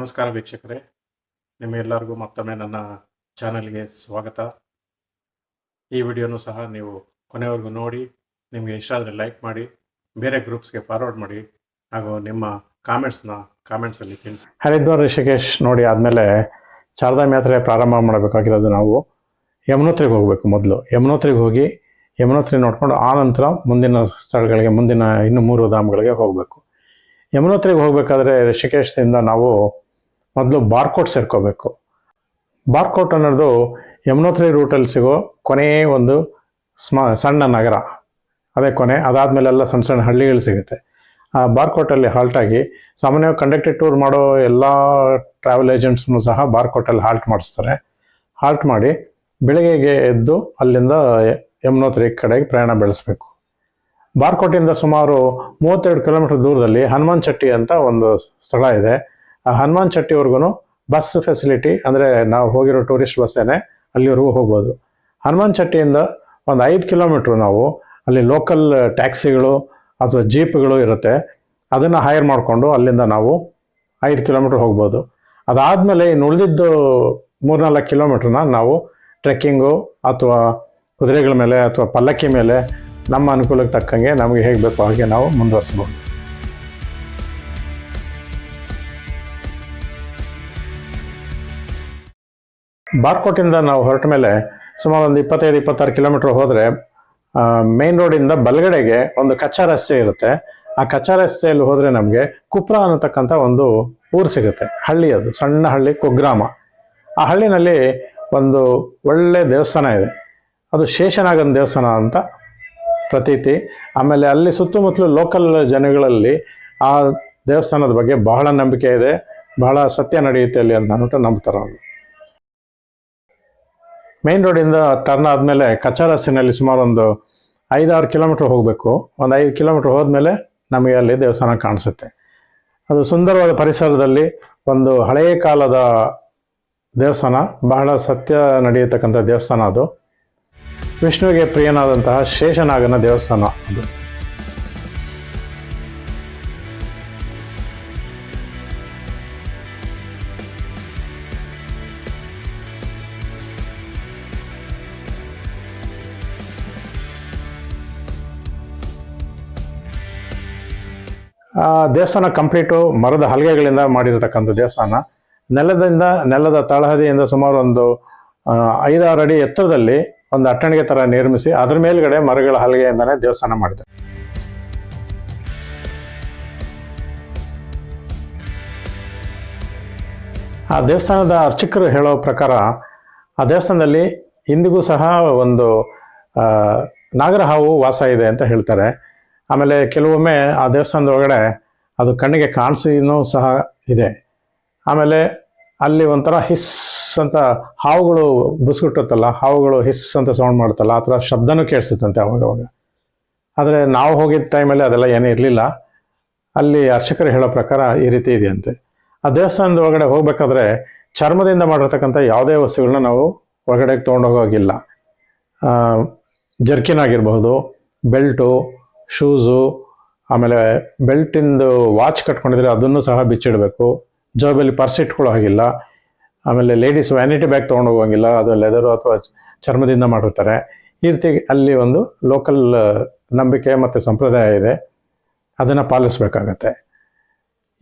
ನಮಸ್ಕಾರ ವೀಕ್ಷಕರೇ. ನಿಮಗೆಲ್ಲರಿಗೂ ಮತ್ತೊಮ್ಮೆ ನನ್ನ ಚಾನಲ್ಗೆ ಸ್ವಾಗತ. ಈ ವಿಡಿಯೋನು ಸಹ ನೀವು ಕೊನೆವರೆಗೂ ನೋಡಿ, ನಿಮಗೆ ಇಷ್ಟ ಆದರೆ ಲೈಕ್ ಮಾಡಿ, ಬೇರೆ ಗ್ರೂಪ್ಸ್ಗೆ ಫಾರ್ವರ್ಡ್ ಮಾಡಿ, ಹಾಗೂ ನಿಮ್ಮ ಕಾಮೆಂಟ್ಸ್ನ ಕಾಮೆಂಟ್ಸಲ್ಲಿ ತಿಳಿಸಿ. ಹರಿದ್ವಾರ ಋಷಿಕೇಶ್ ನೋಡಿ ಆದಮೇಲೆ ಶಾರದಾಮ್ ಯಾತ್ರೆ ಪ್ರಾರಂಭ ಮಾಡಬೇಕಾಗಿರೋದು ನಾವು. ಯಮುನೋತ್ರಿಗೆ ಹೋಗಬೇಕು ಮೊದಲು. ಯಮುನೋತ್ರಿಗೆ ಹೋಗಿ, ಯಮುನೋತ್ರಿ ನೋಡ್ಕೊಂಡು ಆ ನಂತರ ಮುಂದಿನ ಸ್ಥಳಗಳಿಗೆ, ಮುಂದಿನ ಇನ್ನು ಮೂರು ಧಾಮಗಳಿಗೆ ಹೋಗಬೇಕು. ಯಮುನೋತ್ರಿಗೆ ಹೋಗಬೇಕಾದ್ರೆ ಋಷಿಕೇಶದಿಂದ ನಾವು ಮೊದಲು ಬಾರ್ಕೋಟ್ ಸೇರ್ಕೋಬೇಕು. ಬಾರ್ಕೋಟ್ ಅನ್ನೋದು ಯಮುನೋತ್ರಿ ರೂಟಲ್ಲಿ ಸಿಗೋ ಕೊನೆಯ ಒಂದು ಸ್ಮ, ಸಣ್ಣ ನಗರ. ಅದೇ ಕೊನೆ, ಅದಾದಮೇಲೆಲ್ಲ ಸಣ್ಣ ಸಣ್ಣ ಹಳ್ಳಿಗಳು ಸಿಗುತ್ತೆ. ಆ ಬಾರ್ಕೋಟಲ್ಲಿ ಹಾಲ್ಟಾಗಿ ಸಾಮಾನ್ಯವಾಗಿ ಕಂಡಕ್ಟೆಡ್ ಟೂರ್ ಮಾಡೋ ಎಲ್ಲ ಟ್ರಾವೆಲ್ ಏಜೆಂಟ್ಸ್ನು ಸಹ ಬಾರ್ಕೋಟಲ್ಲಿ ಹಾಲ್ಟ್ ಮಾಡಿಸ್ತಾರೆ. ಹಾಲ್ಟ್ ಮಾಡಿ ಬೆಳಗ್ಗೆಗೆ ಎದ್ದು ಅಲ್ಲಿಂದ ಯಮುನೋತ್ರಿ ಕಡೆಗೆ ಪ್ರಯಾಣ ಬೆಳೆಸಬೇಕು. ಬಾರ್ಕೋಟಿಂದ ಸುಮಾರು ಮೂವತ್ತೆರಡು ಕಿಲೋಮೀಟರ್ ದೂರದಲ್ಲಿ ಹನುಮಾನ್ ಚಟ್ಟಿ ಅಂತ ಒಂದು ಸ್ಥಳ ಇದೆ. ಆ ಹನುಮಾನ್ ಚಟ್ಟಿವರೆಗೂ ಬಸ್ ಫೆಸಿಲಿಟಿ ಅಂದರೆ ನಾವು ಹೋಗಿರೋ ಟೂರಿಸ್ಟ್ ಬಸ್ಸೇನೆ ಅಲ್ಲಿವರೆಗೂ ಹೋಗ್ಬೋದು. ಹನುಮಾನ್ ಚಟ್ಟಿಯಿಂದ ಒಂದು ಐದು ಕಿಲೋಮೀಟ್ರ್ ನಾವು ಅಲ್ಲಿ ಲೋಕಲ್ ಟ್ಯಾಕ್ಸಿಗಳು ಅಥವಾ ಜೀಪ್ಗಳು ಇರುತ್ತೆ. ಅದನ್ನು ಹೈರ್ ಮಾಡಿಕೊಂಡು ಅಲ್ಲಿಂದ ನಾವು ಐದು ಕಿಲೋಮೀಟ್ರ್ ಹೋಗ್ಬೋದು. ಅದಾದಮೇಲೆ ಇನ್ನು ಉಳಿದಿದ್ದು ಮೂರ್ನಾಲ್ಕು ಕಿಲೋಮೀಟ್ರನ್ನ ನಾವು ಟ್ರೆಕ್ಕಿಂಗು ಅಥವಾ ಕುದುರೆಗಳ ಮೇಲೆ ಅಥವಾ ಪಲ್ಲಕ್ಕಿ ಮೇಲೆ ನಮ್ಮ ಅನುಕೂಲಕ್ಕೆ ತಕ್ಕಂಗೆ ನಮಗೆ ಹೇಗೆ ಬೇಕೋ ಹಾಗೆ ನಾವು ಮುಂದುವರಿಸ್ಬೋದು. ಬಾರ್ಕೋಟಿಂದ ನಾವು ಹೊರಟ ಮೇಲೆ ಸುಮಾರು ಒಂದು ಇಪ್ಪತ್ತೈದು, ಇಪ್ಪತ್ತಾರು ಕಿಲೋಮೀಟರ್ ಹೋದರೆ ಮೇನ್ ರೋಡಿಂದ ಬಲಗಡೆಗೆ ಒಂದು ಕಚ್ಚಾ ರಸ್ತೆ ಇರುತ್ತೆ. ಆ ಕಚ್ಚಾ ರಸ್ತೆಯಲ್ಲಿ ಹೋದರೆ ನಮಗೆ ಕುಪ್ರ ಅನ್ನತಕ್ಕಂಥ ಒಂದು ಊರು ಸಿಗುತ್ತೆ. ಹಳ್ಳಿ ಅದು, ಸಣ್ಣ ಹಳ್ಳಿ ಕುಗ್ರಾಮ. ಆ ಹಳ್ಳಿನಲ್ಲಿ ಒಂದು ಒಳ್ಳೆ ದೇವಸ್ಥಾನ ಇದೆ. ಅದು ಶೇಷನಾಗನ ದೇವಸ್ಥಾನ ಅಂತ ಪ್ರತೀತಿ. ಆಮೇಲೆ ಅಲ್ಲಿ ಸುತ್ತಮುತ್ತಲು ಲೋಕಲ್ ಜನಗಳಲ್ಲಿ ಆ ದೇವಸ್ಥಾನದ ಬಗ್ಗೆ ಬಹಳ ನಂಬಿಕೆ ಇದೆ. ಬಹಳ ಸತ್ಯ ನಡೆಯುತ್ತೆ ಅಲ್ಲಿ ಅಂತ ಅನ್ಬಿಟ್ಟು ನಂಬ್ತಾರೆ ಅವರು ಮೇನ್ ರೋಡಿಂದ ಟರ್ನ್ ಆದಮೇಲೆ ಕಚ್ಚಾ ರಸ್ತೆನಲ್ಲಿ ಸುಮಾರು ಒಂದು ಐದಾರು ಕಿಲೋಮೀಟ್ರ್ ಹೋಗಬೇಕು. ಒಂದು ಐದು ಕಿಲೋಮೀಟ್ರ್ ಹೋದ್ಮೇಲೆ ನಮಗೆ ಅಲ್ಲಿ ದೇವಸ್ಥಾನ ಕಾಣಿಸುತ್ತೆ. ಅದು ಸುಂದರವಾದ ಪರಿಸರದಲ್ಲಿ ಒಂದು ಹಳೆಯ ಕಾಲದ ದೇವಸ್ಥಾನ, ಬಹಳ ಸತ್ಯ ನಡೆಯತಕ್ಕಂಥ ದೇವಸ್ಥಾನ ಅದು. ವಿಷ್ಣುವಿಗೆ ಪ್ರಿಯನಾದಂತಹ ಶೇಷನಾಗನ ದೇವಸ್ಥಾನ ಅದು. ದೇವಸ್ಥಾನ ಕಂಪ್ಲೀಟು ಮರದ ಹಲಗೆಗಳಿಂದ ಮಾಡಿರತಕ್ಕಂಥ ದೇವಸ್ಥಾನ. ನೆಲದಿಂದ, ನೆಲದ ತಳಹದಿಯಿಂದ ಸುಮಾರು ಒಂದು ಐದಾರು ಅಡಿ ಎತ್ತರದಲ್ಲಿ ಒಂದು ಅಟ್ಟಣಿಗೆ ಥರ ನಿರ್ಮಿಸಿ ಅದ್ರ ಮೇಲ್ಗಡೆ ಮರಗಳ ಹಲಗೆಯಿಂದನೇ ದೇವಸ್ಥಾನ ಮಾಡಿದೆ. ಆ ದೇವಸ್ಥಾನದ ಅರ್ಚಕರು ಹೇಳೋ ಪ್ರಕಾರ ಆ ದೇವಸ್ಥಾನದಲ್ಲಿ ಇಂದಿಗೂ ಸಹ ಒಂದು ನಾಗರ ನಾಗರಹಾವು ವಾಸ ಇದೆ ಅಂತ ಹೇಳ್ತಾರೆ. ಆಮೇಲೆ ಕೆಲವೊಮ್ಮೆ ಆ ದೇವಸ್ಥಾನದ ಒಳಗಡೆ ಅದು ಕಣ್ಣಿಗೆ ಕಾಣಿಸಿನೂ ಸಹ ಇದೆ. ಆಮೇಲೆ ಅಲ್ಲಿ ಒಂಥರ ಹಿಸ್ ಅಂತ ಹಾವುಗಳು ಬುಸ್ಗುಟ್ಟುತ್ತಲ್ಲ ಹಾವುಗಳು ಹಿಸ್ ಅಂತ ಸೌಂಡ್ ಮಾಡುತ್ತಲ್ಲ, ಆ ಥರ ಶಬ್ದನೂ ಕೇಳಿಸುತ್ತಂತೆ ಅವಾಗ ಅವಾಗ. ಆದರೆ ನಾವು ಹೋಗಿದ್ದ ಟೈಮಲ್ಲಿ ಅದೆಲ್ಲ ಏನೂ ಇರಲಿಲ್ಲ. ಅಲ್ಲಿ ಅರ್ಚಕರು ಹೇಳೋ ಪ್ರಕಾರ ಈ ರೀತಿ ಇದೆಯಂತೆ. ಆ ದೇವಸ್ಥಾನದ ಒಳಗಡೆ ಹೋಗಬೇಕಾದ್ರೆ ಚರ್ಮದಿಂದ ಮಾಡಿರ್ತಕ್ಕಂಥ ಯಾವುದೇ ವಸ್ತುಗಳನ್ನ ನಾವು ಒಳಗಡೆಗೆ ತೊಗೊಂಡೋಗೋಗಿಲ್ಲ ಜರ್ಕಿನ್ ಆಗಿರಬಹುದು, ಬೆಲ್ಟು ಶೂಸು, ಆಮೇಲೆ ಬೆಲ್ಟಿಂದು ವಾಚ್ ಕಟ್ಕೊಂಡಿದ್ರೆ ಅದನ್ನು ಸಹ ಬಿಚ್ಚಿಡಬೇಕು. ಜೋಬಲ್ಲಿ ಪರ್ಸ್ ಇಟ್ಕೊಳ್ಳೋ ಹಾಗಿಲ್ಲ. ಆಮೇಲೆ ಲೇಡೀಸ್ ವ್ಯಾನಿಟಿ ಬ್ಯಾಗ್ ತೊಗೊಂಡು ಹೋಗೋಂಗಿಲ್ಲ. ಅದು ಲೆದರು ಅಥವಾ ಚರ್ಮದಿಂದ ಮಾಡಿರ್ತಾರೆ. ಈ ರೀತಿ ಅಲ್ಲಿ ಒಂದು ಲೋಕಲ್ ನಂಬಿಕೆ ಮತ್ತು ಸಂಪ್ರದಾಯ ಇದೆ. ಅದನ್ನು ಪಾಲಿಸಬೇಕಾಗತ್ತೆ.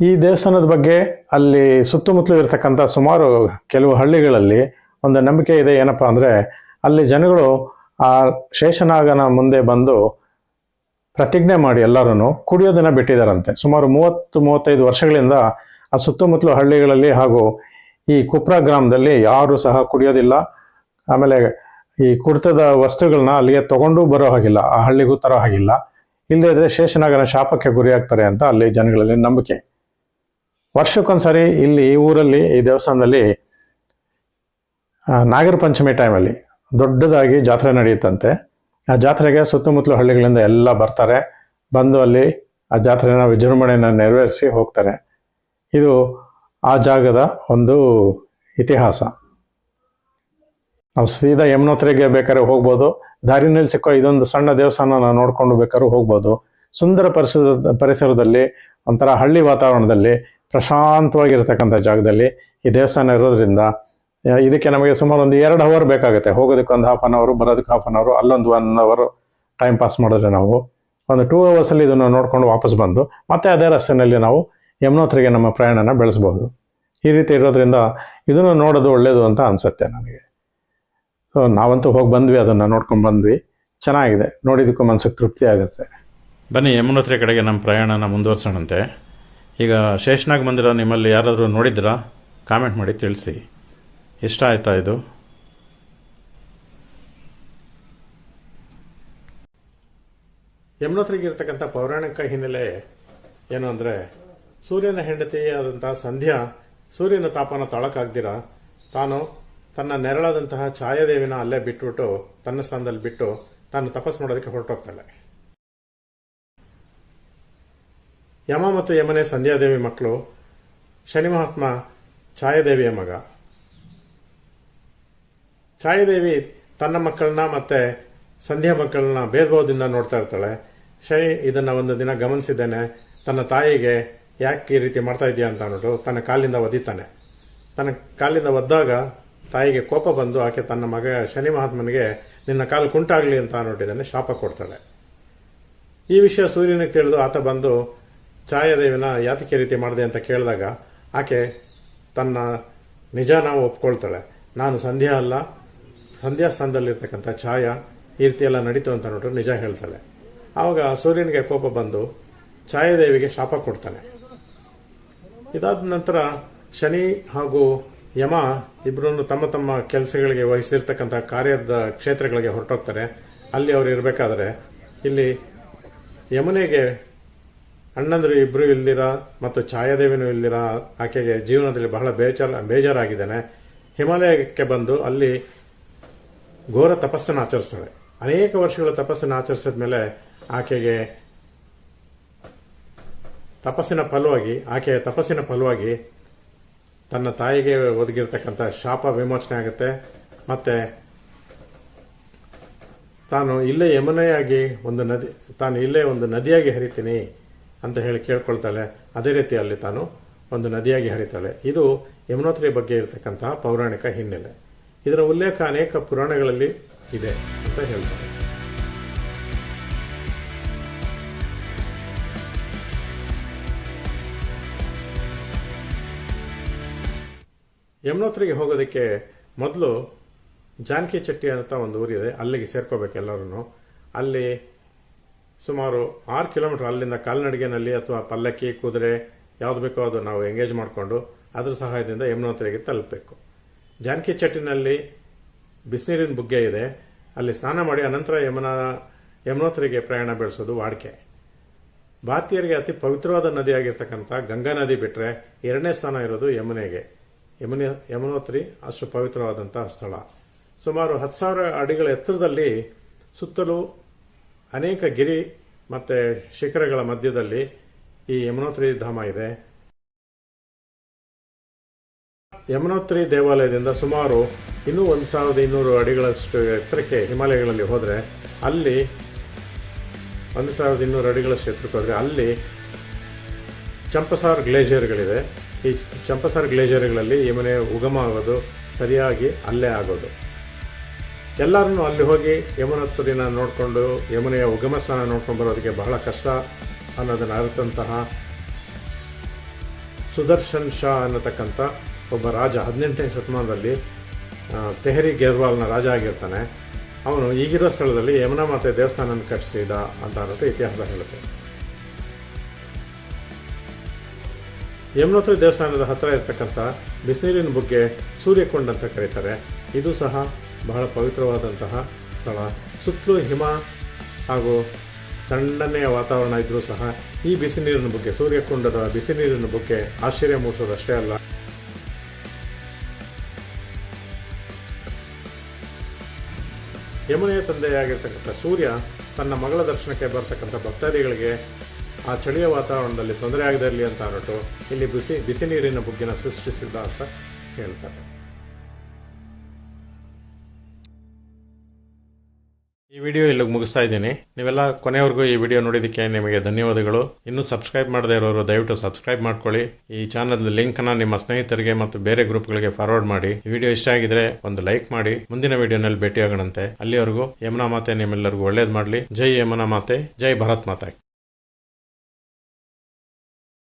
ಈ ದೇವಸ್ಥಾನದ ಬಗ್ಗೆ ಅಲ್ಲಿ ಸುತ್ತಮುತ್ತಲು ಇರತಕ್ಕಂಥ ಸುಮಾರು ಕೆಲವು ಹಳ್ಳಿಗಳಲ್ಲಿ ಒಂದು ನಂಬಿಕೆ ಇದೆ. ಏನಪ್ಪ ಅಂದರೆ ಅಲ್ಲಿ ಜನಗಳು ಆ ಶೇಷನಾಗನ ಮುಂದೆ ಬಂದು ಪ್ರತಿಜ್ಞೆ ಮಾಡಿ ಎಲ್ಲರೂ ಕುಡಿಯೋದನ್ನ ಬಿಟ್ಟಿದ್ದಾರಂತೆ ಸುಮಾರು ಮೂವತ್ತು, ಮೂವತ್ತೈದು ವರ್ಷಗಳಿಂದ ಆ ಸುತ್ತಮುತ್ತಲು ಹಳ್ಳಿಗಳಲ್ಲಿ ಹಾಗೂ ಈ ಕುಪ್ರ ಗ್ರಾಮದಲ್ಲಿ ಯಾರು ಸಹ ಕುಡಿಯೋದಿಲ್ಲ. ಆಮೇಲೆ ಈ ಕುಡಿತದ ವಸ್ತುಗಳನ್ನ ಅಲ್ಲಿಗೆ ತಗೊಂಡು ಬರೋ ಹಾಗಿಲ್ಲ. ಆ ಹಳ್ಳಿಗೂ ತರೋ ಹಾಗಿಲ್ಲ. ಇಲ್ಲದೇ ಇದ್ರೆ ಶೇಷನಾಗನ ಶಾಪಕ್ಕೆ ಗುರಿಯಾಗ್ತಾರೆ ಅಂತ ಅಲ್ಲಿ ಜನಗಳಲ್ಲಿ ನಂಬಿಕೆ. ವರ್ಷಕ್ಕೊಂದ್ಸರಿ ಇಲ್ಲಿ ಈ ಊರಲ್ಲಿ, ಈ ದೇವಸ್ಥಾನದಲ್ಲಿ ನಾಗರ ಪಂಚಮಿ ಟೈಮಲ್ಲಿ ದೊಡ್ಡದಾಗಿ ಜಾತ್ರೆ ನಡೆಯುತ್ತಂತೆ. ಆ ಜಾತ್ರೆಗೆ ಸುತ್ತಮುತ್ತಲು ಹಳ್ಳಿಗಳಿಂದ ಎಲ್ಲ ಬರ್ತಾರೆ. ಬಂದು ಅಲ್ಲಿ ಆ ಜಾತ್ರೆನ ವಿಜೃಂಭಣೆಯನ್ನು ನೆರವೇರಿಸಿ ಹೋಗ್ತಾರೆ. ಇದು ಆ ಜಾಗದ ಒಂದು ಇತಿಹಾಸ. ನಾವು ಸೀದಾ ಯಮುನೋತ್ರಿಗೆ ಬೇಕಾದ್ರೆ ಹೋಗ್ಬೋದು. ದಾರಿನಲ್ಲಿ ಸಿಕ್ಕೋ ಇದೊಂದು ಸಣ್ಣ ದೇವಸ್ಥಾನ ನಾವು ನೋಡ್ಕೊಂಡು ಬೇಕಾದ್ರೂ ಹೋಗ್ಬೋದು. ಸುಂದರ ಪರಿಸರ ಪರಿಸರದಲ್ಲಿ, ಒಂಥರ ಹಳ್ಳಿ ವಾತಾವರಣದಲ್ಲಿ, ಪ್ರಶಾಂತವಾಗಿರ್ತಕ್ಕಂಥ ಜಾಗದಲ್ಲಿ ಈ ದೇವಸ್ಥಾನ ಇರೋದ್ರಿಂದ ಇದಕ್ಕೆ ನಮಗೆ ಸುಮಾರು ಒಂದು ಎರಡು ಅವರ್ ಬೇಕಾಗುತ್ತೆ. ಹೋಗೋದಕ್ಕೆ ಒಂದು ಹಾಫ್ ಆನ್ ಅವರು ಬರೋದಕ್ಕೆ ಹಾಫ್ ಆನ್ ಅವರು ಅಲ್ಲೊಂದು ಒನ್ ಅವರು ಟೈಮ್ ಪಾಸ್ ಮಾಡಿದ್ರೆ ನಾವು ಒಂದು ಟೂ ಅವರ್ಸಲ್ಲಿ ಇದನ್ನು ನೋಡ್ಕೊಂಡು ವಾಪಸ್ ಬಂದು ಮತ್ತೆ ಅದೇ ರಸ್ತೆಯಲ್ಲಿ ನಾವು ಯಮುನೋತ್ರಿಗೆ ನಮ್ಮ ಪ್ರಯಾಣನ ಬೆಳೆಸ್ಬೋದು. ಈ ರೀತಿ ಇರೋದ್ರಿಂದ ಇದನ್ನು ನೋಡೋದು ಒಳ್ಳೆಯದು ಅಂತ ಅನಿಸುತ್ತೆ ನನಗೆ ಸೊ ನಾವಂತೂ ಹೋಗಿ ಬಂದ್ವಿ, ಅದನ್ನು ನೋಡ್ಕೊಂಡು ಬಂದ್ವಿ. ಚೆನ್ನಾಗಿದೆ. ನೋಡಿದಕ್ಕೂ ಮನಸ್ಸಿಗೆ ತೃಪ್ತಿ ಆಗುತ್ತೆ. ಬನ್ನಿ, ಯಮುನೋತ್ರಿ ಕಡೆಗೆ ನಮ್ಮ ಪ್ರಯಾಣನ ಮುಂದುವರ್ಸೋಣಂತೆ. ಈಗ ಶೇಷನಾಗ್ ಮಂದಿರ ನಿಮ್ಮಲ್ಲಿ ಯಾರಾದರೂ ನೋಡಿದ್ರಾ? ಕಾಮೆಂಟ್ ಮಾಡಿ ತಿಳಿಸಿ. ಇಷ್ಟ ಆಯ್ತಾ ಇದು? ಯಮುನೋತ್ರಿಗೆ ಇರತಕ್ಕಂಥ ಪೌರಾಣಿಕ ಹಿನ್ನೆಲೆ ಏನು ಅಂದರೆ, ಸೂರ್ಯನ ಹೆಂಡತಿಯಾದಂತಹ ಸಂಧ್ಯಾ ಸೂರ್ಯನ ತಾಪನ ತಾಳಕ್ಕಾಗ್ದಿರ ತಾನು ತನ್ನ ನೆರಳಾದಂತಹ ಛಾಯಾದೇವಿನ ಅಲ್ಲೇ ಬಿಟ್ಬಿಟ್ಟು, ತನ್ನ ಸ್ಥಾನದಲ್ಲಿ ಬಿಟ್ಟು, ತಾನು ತಪಸ್ ಮಾಡೋದಕ್ಕೆ ಹೊರಟೋಗ್ತಾಳೆ. ಯಮ ಮತ್ತು ಯಮನೆ ಸಂಧ್ಯಾದೇವಿ ಮಕ್ಕಳು, ಶನಿ ಮಹಾತ್ಮ ಛಾಯಾದೇವಿಯ ಮಗ. ಛಾಯಾದೇವಿ ತನ್ನ ಮಕ್ಕಳನ್ನ ಮತ್ತೆ ಸಂಧ್ಯಾ ಮಕ್ಕಳನ್ನ ಭೇದಭಾವದಿಂದ ನೋಡ್ತಾ ಇರ್ತಾಳೆ. ಶನಿ ಇದನ್ನ ಒಂದು ದಿನ ಗಮನಿಸಿದ್ದೇನೆ. ತನ್ನ ತಾಯಿಗೆ ಯಾಕೆ ಈ ರೀತಿ ಮಾಡ್ತಾ ಇದೆಯಾ ಅಂತ ಅಂದ್ಬಿಟ್ಟು ತನ್ನ ಕಾಲಿಂದ ಒದಿತಾನೆ. ತನ್ನ ಕಾಲಿಂದ ಒದ್ದಾಗ ತಾಯಿಗೆ ಕೋಪ ಬಂದು ಆಕೆ ತನ್ನ ಮಗ ಶನಿ ಮಹಾತ್ಮನಿಗೆ, ನಿನ್ನ ಕಾಲು ಕುಂಟಾಗ್ಲಿ ಅಂತ ಅಂದ್ಬಿಟ್ಟಿದ್ದಾನೆ ಶಾಪ ಕೊಡ್ತಾಳೆ. ಈ ವಿಷಯ ಸೂರ್ಯನಿಗೆ ತಿಳಿದು ಆತ ಬಂದು, ಛಾಯಾದೇವಿನ ಯಾತಕ್ಕೆ ರೀತಿ ಮಾಡಿದೆ ಅಂತ ಕೇಳಿದಾಗ, ಆಕೆ ತನ್ನ ನಿಜ ನಾವು ಒಪ್ಕೊಳ್ತಾಳೆ. ನಾನು ಸಂಧ್ಯಾ ಅಲ್ಲ ಸಂಧ್ಯಾ ಸ್ಥಾನದಲ್ಲಿರ್ತಕ್ಕಂಥ ಛಾಯಾ ಈ ರೀತಿ ಎಲ್ಲ ನಡೀತು ಅಂತ ನೋಡ್ರೆ ನಿಜ ಹೇಳ್ತಾಳೆ ಆವಾಗ ಸೂರ್ಯನಿಗೆ ಕೋಪ ಬಂದು ಛಾಯಾದೇವಿಗೆ ಶಾಪ ಕೊಡ್ತಾನೆ. ಇದಾದ ನಂತರ ಶನಿ ಹಾಗೂ ಯಮ ಇಬ್ಬರನ್ನು ತಮ್ಮ ತಮ್ಮ ಕೆಲಸಗಳಿಗೆ ವಹಿಸಿರ್ತಕ್ಕಂಥ ಕಾರ್ಯದ ಕ್ಷೇತ್ರಗಳಿಗೆ ಹೊರಟೋಗ್ತಾರೆ. ಅಲ್ಲಿ ಅವರು ಇರಬೇಕಾದ್ರೆ ಇಲ್ಲಿ ಯಮುನೆಗೆ ಅಣ್ಣಂದ್ರು ಇಬ್ಬರು ಇಲ್ದಿರ ಮತ್ತು ಛಾಯಾದೇವಿನೂ ಇಲ್ದಿರ ಆಕೆಗೆ ಜೀವನದಲ್ಲಿ ಬಹಳ ಬೇಜಾರ ಬೇಜಾರಾಗಿದ್ದಾನೆ. ಹಿಮಾಲಯಕ್ಕೆ ಬಂದು ಅಲ್ಲಿ ಘೋರ ತಪಸ್ಸನ್ನು ಆಚರಿಸ್ತಾಳೆ. ಅನೇಕ ವರ್ಷಗಳ ತಪಸ್ಸನ್ನು ಆಚರಿಸಿದ ಮೇಲೆ ಆಕೆಗೆ ತಪಸ್ಸಿನ ಫಲವಾಗಿ, ಆಕೆಯ ತಪಸ್ಸಿನ ಫಲವಾಗಿ ತನ್ನ ತಾಯಿಗೆ ಒದಗಿರತಕ್ಕಂಥ ಶಾಪ ವಿಮೋಚನೆ ಆಗುತ್ತೆ. ಮತ್ತೆ ತಾನು ಇಲ್ಲೇ ಯಮುನೆಯಾಗಿ ಒಂದು ನದಿ, ತಾನು ಇಲ್ಲೇ ಒಂದು ನದಿಯಾಗಿ ಹರಿತೀನಿ ಅಂತ ಹೇಳಿ ಕೇಳ್ಕೊಳ್ತಾಳೆ. ಅದೇ ರೀತಿ ಅಲ್ಲಿ ತಾನು ಒಂದು ನದಿಯಾಗಿ ಹರಿತಾಳೆ. ಇದು ಯಮುನೋತ್ರಿ ಬಗ್ಗೆ ಇರತಕ್ಕಂತಹ ಪೌರಾಣಿಕ ಹಿನ್ನೆಲೆ. ಇದರ ಉಲ್ಲೇಖ ಅನೇಕ ಪುರಾಣಗಳಲ್ಲಿ ಇದೆ ಅಂತ ಹೇಳ್ತಾರೆ ಯಮುನೋತ್ರಿಗೆ ಹೋಗೋದಕ್ಕೆ ಮೊದಲು ಜಾನಕಿ ಚಟ್ಟಿ ಅಂತ ಒಂದು ಊರಿದೆ, ಅಲ್ಲಿಗೆ ಸೇರ್ಕೋಬೇಕು ಎಲ್ಲರೂ ಅಲ್ಲಿ ಸುಮಾರು ಆರು ಕಿಲೋಮೀಟರ್ ಅಲ್ಲಿಂದ ಕಾಲ್ನಡಿಗೆನಲ್ಲಿ ಅಥವಾ ಪಲ್ಲಕ್ಕಿ, ಕುದುರೆ, ಯಾವ್ದು ಬೇಕೋ ಅದು ನಾವು ಎಂಗೇಜ್ ಮಾಡಿಕೊಂಡು ಅದ್ರ ಸಹಾಯದಿಂದ ಯಮುನೋತ್ರಿಗೆ ತಲುಪಬೇಕು. ಜಾನಕಿ ಚಟ್ಟಿನಲ್ಲಿ ಬಿಸಿನೀರಿನ ಬುಗ್ಗೆ ಇದೆ. ಅಲ್ಲಿ ಸ್ನಾನ ಮಾಡಿ ಅನಂತರ ಯಮುನಾ, ಯಮುನೋತ್ರಿಗೆ ಪ್ರಯಾಣ ಬೆಳೆಸೋದು ವಾಡಿಕೆ. ಭಾರತೀಯರಿಗೆ ಅತಿ ಪವಿತ್ರವಾದ ನದಿಯಾಗಿರ್ತಕ್ಕಂಥ ಗಂಗಾ ನದಿ ಬಿಟ್ಟರೆ ಎರಡನೇ ಸ್ಥಾನ ಇರೋದು ಯಮುನೆಗೆ. ಯಮುನೆ, ಯಮುನೋತ್ರಿ ಅಷ್ಟು ಪವಿತ್ರವಾದಂತಹ ಸ್ಥಳ. ಸುಮಾರು ಹತ್ತು ಸಾವಿರ ಅಡಿಗಳ ಎತ್ತರದಲ್ಲಿ ಸುತ್ತಲೂ ಅನೇಕ ಗಿರಿ ಮತ್ತು ಶಿಖರಗಳ ಮಧ್ಯದಲ್ಲಿ ಈ ಯಮುನೋತ್ರಿ ಧಾಮ ಇದೆ. ಯಮುನೋತ್ರಿ ದೇವಾಲಯದಿಂದ ಸುಮಾರು ಇನ್ನೂ ಒಂದು ಸಾವಿರದ ಇನ್ನೂರು ಅಡಿಗಳಷ್ಟು ಎತ್ತರಕ್ಕೆ ಹಿಮಾಲಯಗಳಲ್ಲಿ ಹೋದರೆ ಅಲ್ಲಿ ಒಂದು ಸಾವಿರದ ಇನ್ನೂರು ಅಡಿಗಳಷ್ಟು ಎತ್ತರಕ್ಕೆ ಹೋದರೆ ಅಲ್ಲಿ ಚಂಪಸಾರ್ ಗ್ಲೇಷಿಯರ್ಗಳಿದೆ. ಈ ಚಂಪಸಾರ್ ಗ್ಲೇಷಿಯರ್ಗಳಲ್ಲಿ ಯಮನೆ ಉಗಮ ಆಗೋದು ಸರಿಯಾಗಿ ಅಲ್ಲೇ ಆಗೋದು. ಎಲ್ಲರನ್ನೂ ಅಲ್ಲಿ ಹೋಗಿ ಯಮುನೋತ್ರಿನ ನೋಡಿಕೊಂಡು, ಯಮುನೆಯ ಉಗಮ ಸ್ಥಾನ ನೋಡ್ಕೊಂಡು ಬರೋದಕ್ಕೆ ಬಹಳ ಕಷ್ಟ ಅನ್ನೋದನ್ನು ಅರಿತಂತಹ ಸುದರ್ಶನ್ ಶಾ ಅನ್ನತಕ್ಕಂಥ ಒಬ್ಬ ರಾಜ ಹದಿನೆಂಟನೇ ಶತಮಾನದಲ್ಲಿ ತೆಹರಿ ಗೆರ್ವಾಲ್ನ ರಾಜ ಆಗಿರ್ತಾನೆ. ಅವನು ಈಗಿರೋ ಸ್ಥಳದಲ್ಲಿ ಯಮುನಾ ಮಾತೆ ದೇವಸ್ಥಾನ ಕಟ್ಟಿಸಿದ ಅಂತ ಅನ್ನೋದು ಇತಿಹಾಸ ಹೇಳುತ್ತೆ. ಯಮುನೋತ್ರಿ ದೇವಸ್ಥಾನದ ಹತ್ತಿರ ಇರತಕ್ಕಂಥ ಬಿಸಿನೀರಿನ ಬಗ್ಗೆ ಸೂರ್ಯಕೊಂಡ ಅಂತ ಕರೀತಾರೆ. ಇದು ಸಹ ಬಹಳ ಪವಿತ್ರವಾದಂತಹ ಸ್ಥಳ. ಸುತ್ತಲೂ ಹಿಮ ಹಾಗೂ ತಣ್ಣನೆಯ ವಾತಾವರಣ ಇದ್ದರೂ ಸಹ ಈ ಬಿಸಿ ನೀರಿನ ಬಗ್ಗೆ, ಸೂರ್ಯಕುಂಡದ ಬಿಸಿ ನೀರಿನ ಬಗ್ಗೆ ಆಶ್ಚರ್ಯ ಮೂಡಿಸೋದಷ್ಟೇ ಅಲ್ಲ. ಯಮುನೆಯ ತಂದೆಯಾಗಿರ್ತಕ್ಕಂಥ ಸೂರ್ಯ ತನ್ನ ಮಗಳ ದರ್ಶನಕ್ಕೆ ಬರ್ತಕ್ಕಂಥ ಭಕ್ತಾದಿಗಳಿಗೆ ಆ ಚಳಿಯ ವಾತಾವರಣದಲ್ಲಿ ತೊಂದರೆ ಆಗದಿರಲಿ ಅಂತ ಹೊರಟು ಇಲ್ಲಿ ಬಿಸಿ ಬಿಸಿ ನೀರಿನ ಬುಗ್ಗಿನ ಸೃಷ್ಟಿಸಿದ್ದ ಅಂತ ಹೇಳ್ತಾರೆ. ವಿಡಿಯೋ ಇಲ್ಲಿಗೆ ಮುಗಿಸ್ತಾ ಇದ್ದೀನಿ. ನೀವೆಲ್ಲ ಕೊನೆವರೆಗೂ ಈ ವಿಡಿಯೋ ನೋಡಿದ್ದಕ್ಕೆ ನಿಮಗೆ ಧನ್ಯವಾದಗಳು. ಇನ್ನೂ ಸಬ್ಸ್ಕ್ರೈಬ್ ಮಾಡದೇ ಇರೋರು ದಯವಿಟ್ಟು ಸಬ್ಸ್ಕ್ರೈಬ್ ಮಾಡ್ಕೊಳ್ಳಿ. ಈ ಚಾನಲ್ ಲಿಂಕ್ನ ನಿಮ್ಮ ಸ್ನೇಹಿತರಿಗೆ ಮತ್ತು ಬೇರೆ ಗ್ರೂಪ್ಗಳಿಗೆ ಫಾರ್ವರ್ಡ್ ಮಾಡಿ. ಈ ವಿಡಿಯೋ ಇಷ್ಟ ಆಗಿದ್ರೆ ಒಂದು ಲೈಕ್ ಮಾಡಿ. ಮುಂದಿನ ವಿಡಿಯೋನಲ್ಲಿ ಭೇಟಿಯಾಗೋಣಂತೆ. ಅಲ್ಲಿವರೆಗೂ ಯಮುನಾ ಮಾತೆ ನಿಮ್ಮೆಲ್ಲರಿಗೂ ಒಳ್ಳೇದು ಮಾಡಲಿ. ಜೈ ಯಮುನಾ ಮಾತೆ. ಜೈ ಭರತ್ ಮಾತೆ